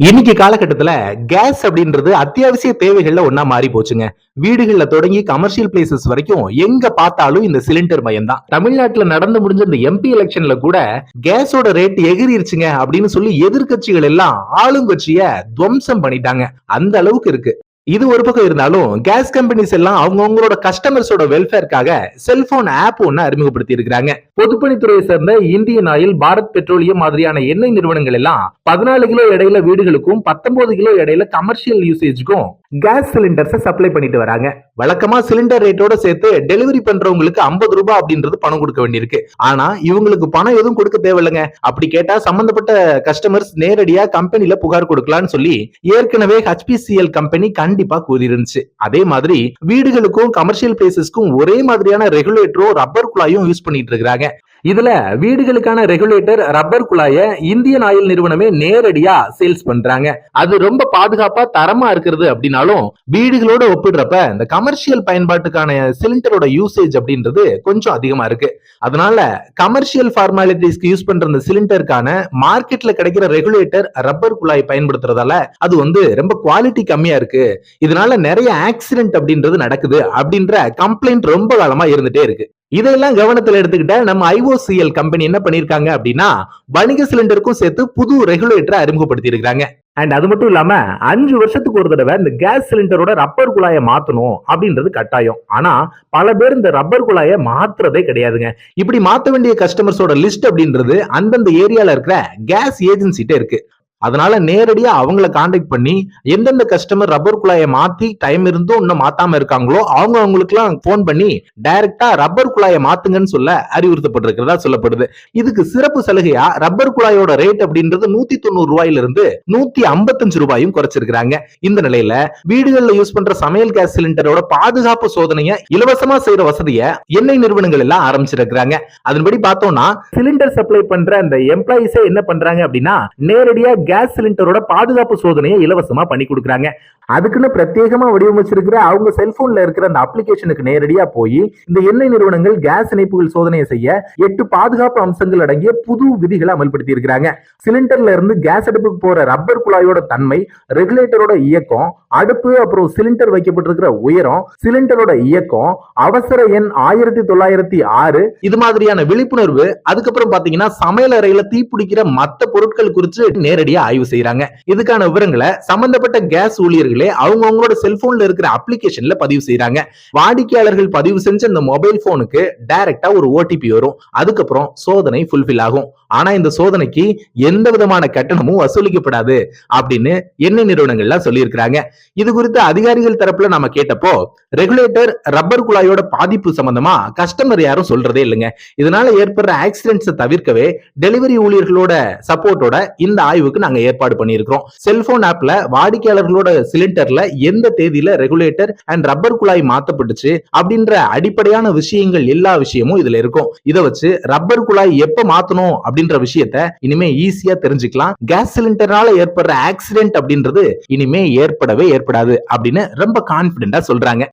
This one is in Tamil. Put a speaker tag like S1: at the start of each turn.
S1: இன்னைக்கு காலகட்டத்துல கேஸ் அப்படின்றது அத்தியாவசிய தேவைகள்ல ஒன்னா மாறி போச்சுங்க. வீடுகள்ல தொடங்கி கமர்ஷியல் பிளேசஸ் வரைக்கும் எங்க பார்த்தாலும் இந்த சிலிண்டர் மயம் தான் தமிழ்நாட்டுல நடந்து முடிஞ்ச இந்த எம்பி எலெக்ஷன்ல கூட கேஸோட ரேட் எகிரிருச்சுங்க அப்படின்னு சொல்லி எதிர்க்கட்சிகள் எல்லாம் ஆளுங்கட்சிய துவம்சம் பண்ணிட்டாங்க. அந்த அளவுக்கு இருக்கு. இது ஒரு பக்கம் இருந்தாலும் கேஸ் கம்பெனிஸ் எல்லாம் அவங்கவுங்களோட கஸ்டமர்ஸோட வெல்ஃபேர்க்காக செல்போன் ஆப் ஒன்னு அறிமுகப்படுத்தி இருக்கிறாங்க பொதுப்பணித்துறையை சேர்ந்த இந்தியன் ஆயில் பாரத் பெட்ரோலியம் மாதிரியான எண்ணெய் நிறுவனங்கள் எல்லாம் பதினாலு கிலோ எடையில வீடுகளுக்கும் பத்தொன்பது கிலோ எடையில கமர்ஷியல் யூசேஜ்க்கும் கேஸ் சிலிண்டர்ஸை சப்ளை பண்ணிட்டு வராங்க. வழக்கமா சிலிண்டர் ரேட்டோட சேர்த்து டெலிவரி பண்றவங்களுக்கு ஐம்பது ரூபாய் அப்படின்றது பணம் கொடுக்க வேண்டியிருக்கு. ஆனா இவங்களுக்கு பணம் எதுவும் கொடுக்க தேவையில்லைங்க. அப்படி கேட்டா சம்பந்தப்பட்ட கஸ்டமர்ஸ் நேரடியா கம்பெனில புகார் கொடுக்கலாம்னு சொல்லி ஏற்கனவே ஹெச்பிசிஎல் கம்பெனி கண்டிப்பா கூறியிருந்துச்சு. அதே மாதிரி வீடுகளுக்கும் கமர்ஷியல் பிளேசஸ்க்கும் ஒரே மாதிரியான ரெகுலேட்டரோ ரப்பர் குழாயும் யூஸ் பண்ணிட்டு இருக்கிறாங்க. இதுல வீடுகளுக்கான ரெகுலேட்டர் ரப்பர் குழாய இந்தியன் ஆயில் நிறுவனமே நேரடியா சேல்ஸ் பண்றாங்க. அது ரொம்ப பாதுகாப்பா தரமா இருக்கிறது அப்படின்னாலும் வீடுகளோட ஒப்பிடுறப்ப இந்த கமர்ஷியல் பயன்பாட்டுக்கான சிலிண்டரோட யூசேஜ் அப்படின்றது கொஞ்சம் அதிகமா இருக்கு. அதனால கமர்ஷியல் ஃபார்மாலிட்டிஸ்க்கு யூஸ் பண்ற இந்த சிலிண்டருக்கான மார்க்கெட்ல கிடைக்கிற ரெகுலேட்டர் ரப்பர் குழாய் பயன்படுத்துறதால அது வந்து ரொம்ப குவாலிட்டி கம்மியா இருக்கு. இதனால நிறைய ஆக்சிடென்ட் அப்படின்றது நடக்குது அப்படின்ற கம்ப்ளைண்ட் ரொம்ப காலமா இருந்துட்டே இருக்கு. இதையெல்லாம் கவனத்தில் எடுத்துக்கிட்ட நம்ம ஐஓசிஎல் கம்பெனி என்ன பண்ணிருக்காங்க அப்படின்னா வணிக சிலிண்டருக்கும் சேர்த்து புது ரெகுலேட்டரை அறிமுகப்படுத்தி இருக்கிறாங்க அண்ட் அது மட்டும் இல்லாம அஞ்சு வருஷத்துக்கு ஒரு தடவை இந்த கேஸ் சிலிண்டரோட ரப்பர் குழாயை மாத்தணும் அப்படின்றது கட்டாயம். ஆனா பல பேர் இந்த ரப்பர் குழாயை மாத்துறதே கிடையாதுங்க. இப்படி மாத்த வேண்டிய கஸ்டமர்ஸோட லிஸ்ட் அப்படின்றது அந்தந்த ஏரியால இருக்கிற கேஸ் ஏஜென்சிட்ட இருக்கு. அதனால நேரடியா அவங்கள காண்டாக்ட் பண்ணி எந்தெந்த கஸ்டமர் ரப்பர் குழாயை மாத்தி டைம் இருந்தும் இன்னும் மாத்தாம இருக்காங்களோ அவங்க அவங்களுக்குலாம் போன் பண்ணி டைரக்டா ரப்பர் குழாயை மாத்துங்கன்னு சொல்ல அறிவுறுத்தப்பட்டிருக்கிறதா சொல்லப்படுது. இதுக்கு சிறப்பு சலுகையா ரப்பர் குழாயோட ரேட் அப்படின்றது நூத்தி தொண்ணூறு ரூபாயில இருந்து நூத்தி ஐம்பத்தஞ்சு ரூபாயும் குறைச்சிருக்காங்க இந்த நிலையில வீடுகள்ல யூஸ் பண்ற சமையல் கேஸ் சிலிண்டரோட பாதுகாப்பு சோதனையை இலவசமா செய்யற வசதியை எண்ணெய் நிறுவனங்கள் எல்லாம் ஆரம்பிச்சிருக்கிறாங்க. அதன்படி பார்த்தோம்னா சிலிண்டர் சப்ளை பண்ற அந்த எம்ப்ளாயிஸே என்ன பண்றாங்க அப்படின்னா நேரடியா கேஸ் சிலிண்டரோட பாதுகாப்பு சோதனையை இலவசமா பண்ணி கொடுக்குறாங்க. அதுக்குன்னு பிரத்யேகமா வடிவமைச்சிருக்கிற அவங்க செல்போன்ல இருக்கிற அந்த அப்ளிகேஷனுக்கு நேரடியா போய் இந்த எண்ணெய் நிறுவனங்கள் கேஸ் இணைப்புகள் சோதனையை செய்ய எட்டு பாதுகாப்பு அம்சங்கள் அடங்கிய புது விதிகளை அமல்படுத்தி இருக்கிறாங்க சிலிண்டர்ல இருந்து கேஸ் அடுப்புக்கு போற ரப்பர் குழாயோட தன்மை ரெகுலேட்டரோட இயக்கம் அடுப்பு அப்புறம் சிலிண்டர் வைக்கப்பட்டிருக்கிற உயரம் சிலிண்டரோட இயக்கம் அவசர எண் ஆயிரத்தி தொள்ளாயிரத்தி ஆறு இது மாதிரியான விழிப்புணர்வு அதுக்கப்புறம் பாத்தீங்கன்னா சமையல் அறையில தீப்பிடிக்கிற மத்த பொருட்கள் குறித்து நேரடியா ஆய்வு செய்யறாங்க இதுக்கான விவரங்களை சம்பந்தப்பட்ட கேஸ் ஊழியர்களே அவங்க அவங்களோட செல்போன்ல இருக்கிற அப்ளிகேஷன்ல பதிவு செய்யறாங்க வாடிக்கையாளர்கள் பதிவு செஞ்ச இந்த மொபைல் போனுக்கு டைரக்டா ஒரு ஓடிபி வரும். அதுக்கப்புறம் சோதனை ஃபுல்பில் ஆகும். ஆனா இந்த சோதனைக்கு எந்த விதமான கட்டணமும் வசூலிக்கப்படாது அப்படின்னு எண்ணெய் நிறுவனங்கள்லாம் சொல்லியிருக்கிறாங்க. இது குறித்து அதிகாரிகள் தரப்புல நாம கேட்டப்போ ரெகுலேட்டர் ரப்பர் குழாயோட பாதிப்பு சம்பந்தமா கஸ்டமர் யாரும் சொல்றதே இல்லைங்க. இதனால ஏற்படுற ஆக்சிடென்ட்ஸை தவிர்க்கவே டெலிவரி ஊழியர்களோட சப்போர்ட்டோட இந்த ஆய்வுக்கு நாங்க ஏற்பாடு பண்ணியிருக்கிறோம். செல்போன் ஆப்ல வாடிக்கையாளர்களோட சிலிண்டர்ல எந்த தேதியில ரெகுலேட்டர் அண்ட் ரப்பர் குழாய் மாத்தப்பட்டுச்சு அப்படின்ற அடிப்படையான விஷயங்கள் எல்லா விஷயமும் இதுல இருக்கும். இதை வச்சு ரப்பர் குழாய் எப்ப மாத்தணும் அப்படின்ற விஷயத்த இனிமே ஈஸியா தெரிஞ்சுக்கலாம். கேஸ் சிலிண்டர்னால ஏற்படுற ஆக்சிடென்ட் அப்படின்றது இனிமே ஏற்படவே ஏற்படாது அப்படின்னு ரொம்ப கான்பிடென்டா சொல்றாங்க.